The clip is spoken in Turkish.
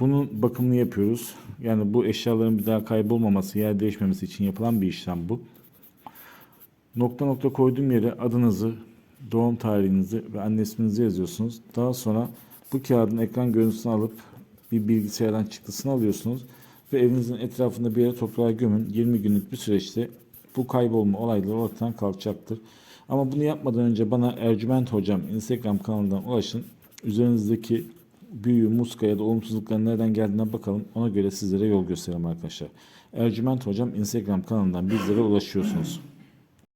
bunun bakımını yapıyoruz. Yani bu eşyaların bir daha kaybolmaması, yer değişmemesi için yapılan bir işlem bu. Nokta nokta koyduğum yere adınızı, doğum tarihinizi ve anne isminizi yazıyorsunuz. Daha sonra bu kağıdın ekran görüntüsünü alıp bir bilgisayardan çıktısını alıyorsunuz ve evinizin etrafında bir yere toprağa gömün. 20 günlük bir süreçte bu kaybolma olayları ortadan kalkacaktır. Ama bunu yapmadan önce bana Ercüment Hocam Instagram kanalından ulaşın. Üzerinizdeki büyü, muska ya da olumsuzlukların nereden geldiğine bakalım. Ona göre sizlere yol gösterelim arkadaşlar. Ercüment Hocam Instagram kanalından bizlere ulaşıyorsunuz.